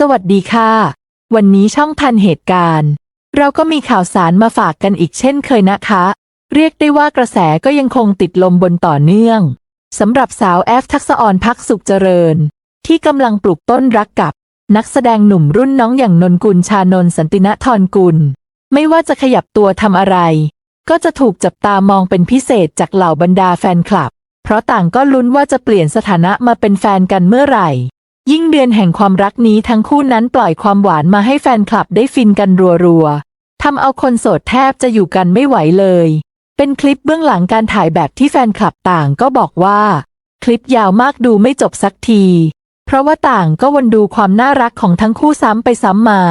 สวัสดีค่ะ วันนี้ช่องทันเหตุการณ์ เราก็มีข่าวสารมาฝากกันอีกเช่นเคยนะคะ เรียกได้ว่ากระแสก็ยังคงติดลมบนต่อเนื่องสำหรับสาวแอฟทักษะออนพักสุขเจริญ ที่กำลังปลูกต้นรักกับนักแสดงหนุ่มรุ่นน้องอย่างนนกุลชานนสันติณทรกุล ไม่ว่าจะขยับตัวทำอะไร ก็จะถูกจับตามองเป็นพิเศษจากเหล่าบรรดาแฟนคลับ เพราะต่างก็ลุ้นว่าจะเปลี่ยนสถานะมาเป็นแฟนกันเมื่อไหร่ ยิ่งเดือนแห่งความรักนี้ทั้งคู่นั้นปล่อยความหวานมาให้แฟนคลับได้ฟินกันรัวๆทำเอาคนโสดแทบจะอยู่กันไม่ไหวเลย เป็นคลิปเบื้องหลังการถ่ายแบบที่แฟนคลับต่างก็บอกว่า คลิปยาวมากดูไม่จบสักที เพราะว่าต่างก็วนดูความน่ารักของทั้งคู่ซ้ำไปซ้ำมา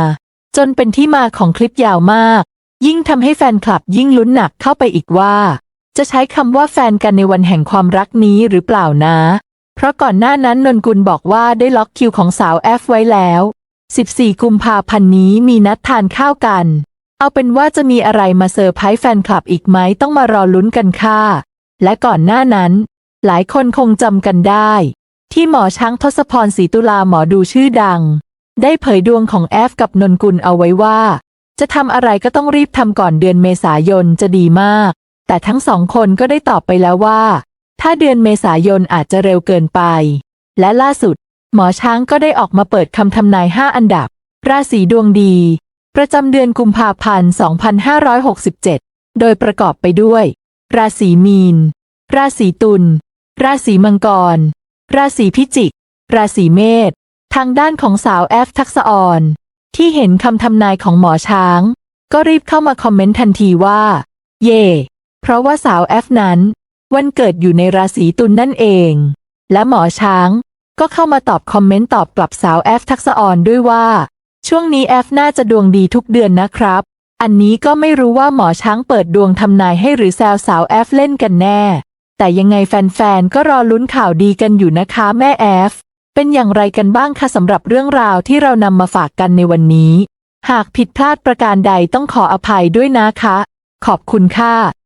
จนเป็นที่มาของคลิปยาวมาก ยิ่งทำให้แฟนคลับยิ่งลุ้นหนักเข้าไปอีกว่า จะใช้คำว่าแฟนกันในวันแห่งความรักนี้หรือเปล่านะ ราะก่อนหน้านั้นนนกุลบอกว่าได้ล็อกคิวของสาวแอฟไว้แล้ว 14 กุมภาพันธ์นี้มีนัดทานข้าวกัน เอาเป็นว่าจะมีอะไรมาเซอร์ไพรส์แฟนคลับอีกไหมต้องมารอลุ้นกันค่ะ และก่อนหน้านั้น หลายคนคงจำกันได้ ที่หมอช้างทศพรศรีตุลาหมอดูชื่อดัง ได้เผยดวงของแอฟกับนนกุลเอาไว้ว่า จะทำอะไรก็ต้องรีบทำก่อนเดือนเมษายนจะดีมาก แต่ทั้งสองคนก็ได้ตอบไปแล้วว่า ถ้าเดือนเมษายนอาจจะเร็วเกินไป และล่าสุด หมอช้างก็ได้ออกมาเปิดคำทำนาย 5 อันดับ ราศีดวงดี ประจำเดือนกุมภาพันธ์ 2567 โดยประกอบไปด้วย ราศีมีน ราศีตุล ราศีมังกร ราศีพิจิก ราศีเมษ ทางด้านของสาวแอฟทักษะออน ที่เห็นคำทำนายของหมอช้าง ก็รีบเข้ามาคอมเมนต์ทันทีว่า เย่ เพราะว่าสาวแอฟนั้น วันเกิดอยู่ในราศีตุลนนั่นเอง และหมอช้างก็เข้ามาตอบคอมเมนต์ตอบกลับสาวแอฟทักษะออนด้วยว่า ช่วงนี้แอฟน่าจะดวงดีทุกเดือนนะครับ อันนี้ก็ไม่รู้ว่าหมอช้างเปิดดวงทำนายให้หรือแซวสาวแอฟเล่นกันแน่ แต่ยังไงแฟนๆ ก็รอลุ้นข่าวดีกันอยู่นะคะแม่แอฟ เป็นอย่างไรกันบ้างคะสำหรับเรื่องราวที่เรานำมาฝากกันในวันนี้ หากผิดพลาดประการใดต้องขออภัยด้วยนะคะ ขอบคุณค่ะ